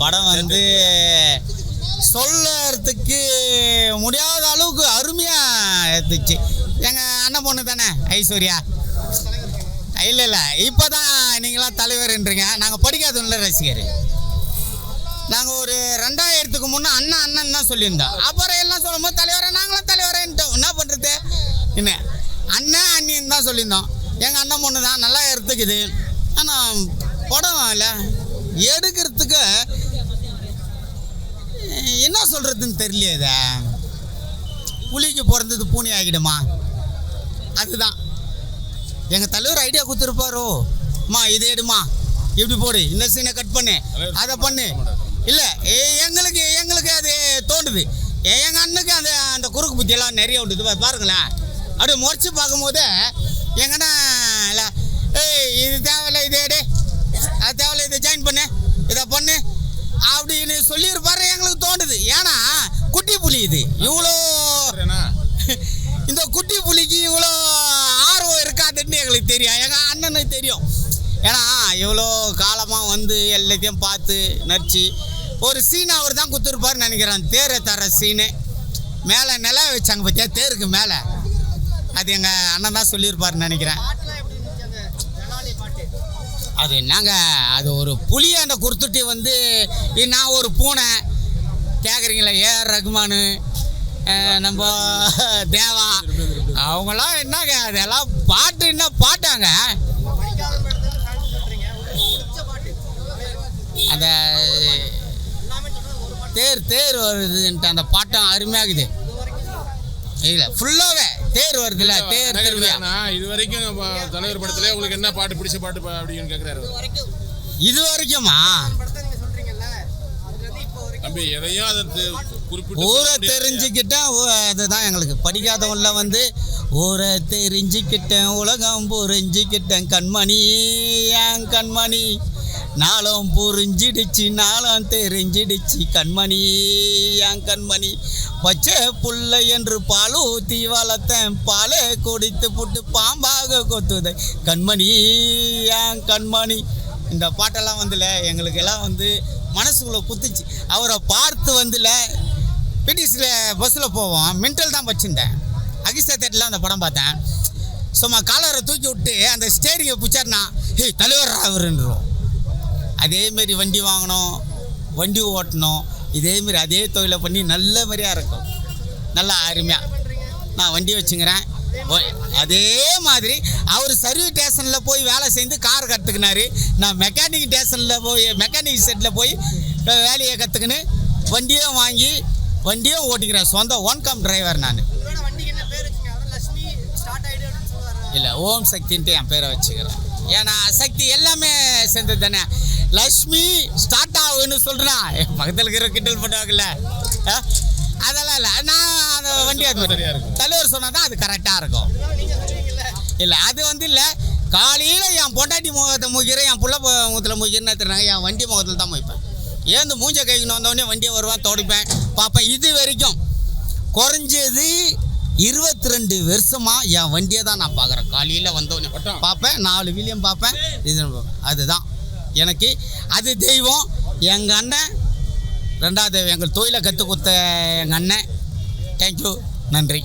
படம் வந்து சொல்லறதுக்கு முடியாத அளவுக்கு அருமையாக எடுத்துச்சு. எங்கள் அண்ணன் பொண்ணு தானே? ஐஸ்வர்யா. இல்லை இல்லை. இப்போ தான் நீங்களாம் தலைவர்ன்றீங்க. நாங்கள் படிக்காதவங்கள ரசிகர். நாங்கள் ஒரு ரெண்டாயிரத்துக்கு முன்னே அண்ணன் அண்ணன் தான் சொல்லியிருந்தோம். அப்புறம் எல்லாம் சொல்லும்போது தலைவரை நாங்களாம் தலைவரேன்ட்டோம். என்ன பண்ணுறது என்ன? அண்ணன் அண்ணின்னு தான் சொல்லியிருந்தோம். எங்கள் அண்ணன் பொண்ணு தான் நல்லா எடுத்துக்குது. ஆனால் படம் இல்லை. எடு அஹ், என்ன சொல்கிறதுன்னு தெரியலையே இதை. புலிக்கு பிறந்தது பூனி ஆகிடுமா? அதுதான். எங்கள் தலைவர் ஐடியா கொடுத்துருப்பாரோ? அம்மா இதை எடுமா? இப்படி போடு. இந்த சீனை கட் பண்ணு. அதை பண்ணு. இல்லை எங்களுக்கு எங்களுக்கு அது தோண்டுது எங்கள் அண்ணனுக்கு அந்த அந்த குறுக்கு புத்தியெல்லாம் நிறைய உண்டு பாருங்களேன். அப்படியே முறைச்சி பார்க்கும்போது எங்கன்னா இல்லை ஏய் இது தேவையில்ல இது எடு. அது தேவையில்ல இதை ஜாயின் பண்ணு. இதை பண்ணு. அப்படின்னு சொல்லியிருப்பாரு எங்களுக்கு தோண்டுது ஏன்னா குட்டி புலி இது. இவ்வளோ இந்த குட்டி புலிக்கு இவ்வளோ ஆர்வம் இருக்காதுன்னு எங்களுக்கு தெரியும். எங்கள் அண்ணனுக்கு தெரியும். ஏன்னா இவ்வளோ காலமாக வந்து எல்லாத்தையும் பார்த்து நடிச்சு ஒரு சீன் அவர் தான் கொடுத்துருப்பாருன்னு நினைக்கிறேன். தேரை தர சீனு மேலே நில வச்சாங்க பார்த்தியா தேருக்கு மேலே. அது எங்கள் அண்ணன் தான் சொல்லியிருப்பாருன்னு நினைக்கிறேன். அது என்னங்க? அது ஒரு புளியாண்ட கொடுத்துட்டு வந்து நான் ஒரு பூனை. கேட்குறீங்களா ஏஆர் ரகுமானு. நம்ம தேவா. அவங்களாம் என்னங்க? அதெல்லாம் பாட்டு என்ன பாட்டாங்க? அந்த தேர் தேர் வருதுன்ட்டு அந்த பாட்டம் அருமையாகுது. இல்லை ஃபுல்லாகவே தேர் வருதுல்ல தேர் இது வரைக்கும் தலைவர் படத்துல உங்களுக்கு என்ன பாட்டு பிடிச்ச பாட்டு அப்படின்னு கேக்குறாரு இது வரைக்குமா? தம்பி எதையும் அதை குறிப்பிட்டு ஊரை அதுதான் எங்களுக்கு. படிக்காதவங்கள வந்து ஊரை தெரிஞ்சுக்கிட்டேன் உலகம் புரிஞ்சுக்கிட்டேன் கண்மணி என் கண்மணி? நாளம் புரிஞ்சிடுச்சு நாளம் தெரிஞ்சிடுச்சு. கண்மணி என் கண்மணி பச்சை புல்லை என்று பாலூத்தி வளர்த்தேன். பாலை குடித்து புட்டு பாம்பாக கொத்துதை கண்மணி என் கண்மணி. இந்த பாட்டெல்லாம் வந்துல எங்களுக்கெல்லாம் வந்து மனசுக்குள்ளே குத்துச்சு. அவரை பார்த்து வந்துல பிடிஸில் பஸ்ஸில் போவோம். மின்டல் தான் வச்சுருந்தேன். அகிஸ்தா தேட்டரில் அந்த படம் பார்த்தேன். சும்மா காலரை தூக்கி விட்டு அந்த ஸ்டேரிங்கை பிடிச்சாருனா ஹே தலைவர் அவருன்றோம். அதேமாரி வண்டி வாங்கணும் வண்டி ஓட்டணும் இதேமாரி அதே தொழிலை பண்ணி நல்ல மாதிரியாக இருக்கும் நல்லா அருமையாக நான் வண்டி வச்சுக்கிறேன் ஓ- அதே மாதிரி அவர் சர்வீஸ் ஸ்டேஷனில் போய் வேலை செஞ்சு கார் கற்றுக்கினாரு நான் மெக்கானிக் ஸ்டேஷனில் போய் மெக்கானிக் செட்டில் போய் வேலையை கற்றுக்கின்னு வண்டியும் வாங்கி வண்டியும் ஓட்டிக்கிறேன். சொந்த ஒன் கம் டிரைவர் நான் இல்லை ஓம் சக்தின்ட்டு என் பேரை வச்சுக்கிறேன். ஏன்னா சக்தி எல்லாமே சேர்ந்தது தானே லக்ஷ்மி ஸ்டார்ட் ஆகுன்னு சொல்கிறேன் என் பக்கத்தில் இருக்கிற கிண்டல் பண்ணுவாங்கல்ல? அதெல்லாம் இல்லை. நான் அந்த வண்டி அது. தலைவர் சொன்னால் தான் அது கரெக்டாக இருக்கும். இல்லை அது வந்து இல்லை. காலையில் என் பொண்டாட்டி முகத்தை முகிற என் புள்ள முகத்தில் முகிறன்னு தெரியாங்க என் வண்டி முகத்தில் தான் முய்ப்பேன் ஏந்து மூஞ்ச கைக்கு வந்தவொடனே வண்டியை வருவான் துடைப்பேன். பார்ப்பேன் இது வரைக்கும் குறைஞ்சது இருபத்தி ரெண்டு வருஷமாக என் வண்டியை தான் நான் பார்க்குறேன் காலையில் வந்தவொடனே. வட்டம். பார்ப்பேன் நாலு வீலையும் பார்ப்பேன் இது. அதுதான். எனக்கு. அது தெய்வம். எங்கள் அண்ணன். ரெண்டாவது எங்கள் தொழிலை கற்றுக் கொடுத்த எங்கள் அண்ணன். தேங்க்யூ நன்றி.